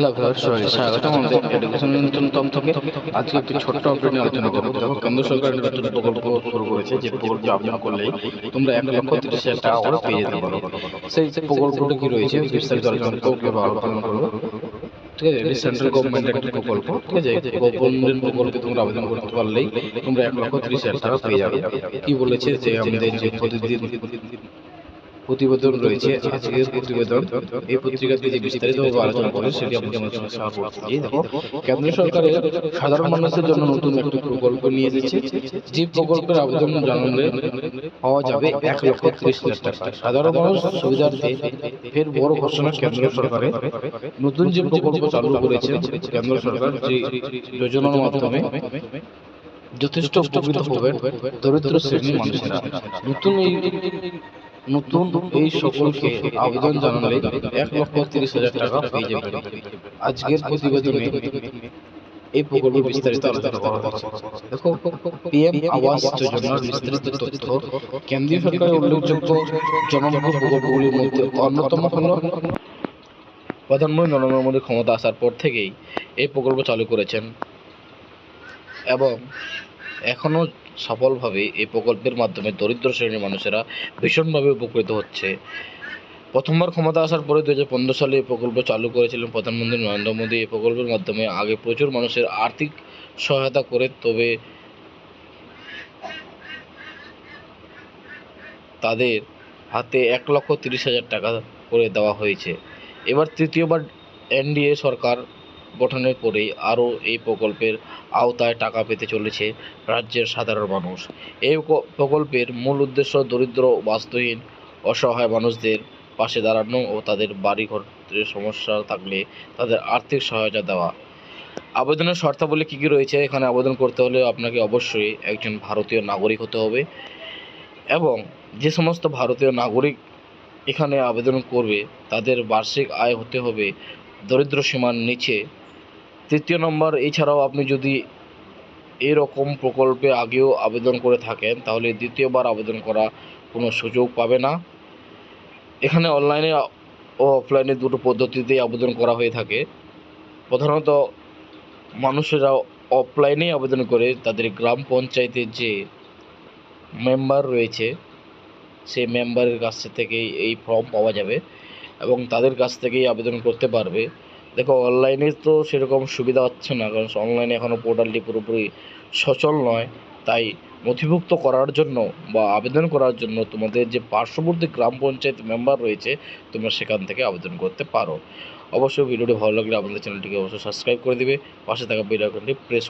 Hello sorry স্বাগতম আমাদের education নিয়ন্ত্রণ তথ্যকে আজকে একটি ছোট্ট আপডেট নিয়ে আলোচনা করব। দেখো কেন্দ্র সরকার নতুন প্রকল্প শুরু করেছে যে প্রকল্পে আবেদন করলেই তোমরা এক লক্ষ তিরিশ হাজার টাকা করে পেয়ে যেতে পারো সেই প্রকল্পটা কি রয়েছে? বিস্তারিত আলোচনা করব কীভাবে আবেদন করব। ঠিক আছে এটি সেন্ট্রাল গভর্নমেন্টের একটা প্রকল্প ঠিক আছে? গভর্নমেন্ট প্রকল্পে তোমরা আবেদন করতে পারলেই তোমরা এক লক্ষ তিরিশ হাজার টাকা পেয়ে যাবে। কি বলেছে? যে আমাদের যে প্রতিদিন প্রতিবেদন রয়েছে আজকের প্রতিবেদন। এই পত্রিকাতে যে বিস্তারিতভাবে আলোচনা করে সেটি সামনে শেয়ার করছি। দেখো কেন্দ্র সরকারের সাধারণ মানুষের জন্য নতুন একটি প্রকল্প নিয়ে এসেছে। যে প্রকল্পের আবেদন জানালে পাওয়া যাবে এক লক্ষ ত্রিশ হাজার টাকা। সাধারণ মানুষ সুবিধার্থে ফের বড় ঘোষণা কেন্দ্র সরকারের নতুন যে প্রকল্প চালু করেছে কেন্দ্র সরকার যে যোজনার মাধ্যমে যথেষ্ট উপকৃত হবে দরিদ্র শ্রেণির মানুষেরা। নতুন এই নতুন এই সকলকে আবেদন জানালে এক লক্ষ তিরিশ হাজার টাকা পেয়ে যাবে আজকের প্রতিবেদনে এই প্রকল্প বিস্তারিত আলোচনা করা হয়েছে। দেখো, পিএম আবাস যোজনার বিস্তারিত তথ্য কেন্দ্রীয় সরকারের উল্লেখযোগ্য জনবহুল প্রকল্পগুলির মধ্যে অন্যতম হল প্রধানমন্ত্রী নরেন্দ্র মোদী ক্ষমতা আসার পর থেকেই এই প্রকল্প চালু করেছেন এবং এখনও সফলভাবে এই প্রকল্পের মাধ্যমে দরিদ্র শ্রেণির মানুষেরা ভীষণভাবে উপকৃত হচ্ছে। প্রথমবার ক্ষমতা আসার পরে দু হাজার পনেরো সালে এই প্রকল্প চালু করেছিলেন প্রধানমন্ত্রী নরেন্দ্র মোদী। এই প্রকল্পের মাধ্যমে আগে প্রচুর মানুষের আর্থিক সহায়তা করে, তবে তাদের হাতে এক লক্ষ তিরিশ হাজার টাকা করে দেওয়া হয়েছে। এবার তৃতীয়বার এনডিএ সরকার গঠনের পরেই আরও এই প্রকল্পের আওতায় টাকা পেতে চলেছে রাজ্যের সাধারণ মানুষ। এই প্রকল্পের মূল উদ্দেশ্য দরিদ্র বাস্তুহীন, অসহায় মানুষদের পাশে দাঁড়ানো ও তাদের বাড়িঘরের সমস্যা থাকলে তাদের আর্থিক সহায়তা দেওয়া। আবেদনের শর্তাবলী কী কী রয়েছে এখানে আবেদন করতে হলে আপনাকে অবশ্যই একজন ভারতীয় নাগরিক হতে হবে এবং যে সমস্ত ভারতীয় নাগরিক এখানে আবেদন করবে তাদের বার্ষিক আয় হতে হবে দরিদ্র সীমার নিচে তৃতীয় নম্বর, এছাড়াও আপনি যদি এরকম প্রকল্পে আগেও আবেদন করে থাকেন, তাহলে দ্বিতীয়বার আবেদন করা কোনো সুযোগ পাবে না। এখানে অনলাইনে ও অফলাইনে দুটো পদ্ধতিতেই আবেদন করা হয়ে থাকে। প্রধানত, মানুষেরা অফলাইনেই আবেদন করে, তাদের গ্রাম পঞ্চায়েতের যে মেম্বার রয়েছে, সেই মেম্বারের কাছ থেকেই এই ফর্ম পাওয়া যাবে এবং তাদের কাছ থেকেই আবেদন করতে পারবে। দেখো অনলাইনে তো সেরকম সুবিধা হচ্ছে না, কারণ অনলাইনে এখনও পোর্টালটি পুরোপুরি সচল নয়। তাই নথিভুক্ত করার জন্য বা আবেদন করার জন্য তোমাদের যে পার্শ্ববর্তী গ্রাম পঞ্চায়েত মেম্বার রয়েছে, তোমরা সেখান থেকে আবেদন করতে পারো। অবশ্যই ভিডিওটি ভালো লাগলে আমাদের চ্যানেলটিকে অবশ্যই সাবস্ক্রাইব করে দেবে। পাশে থাকা বেল আইকনটি প্রেস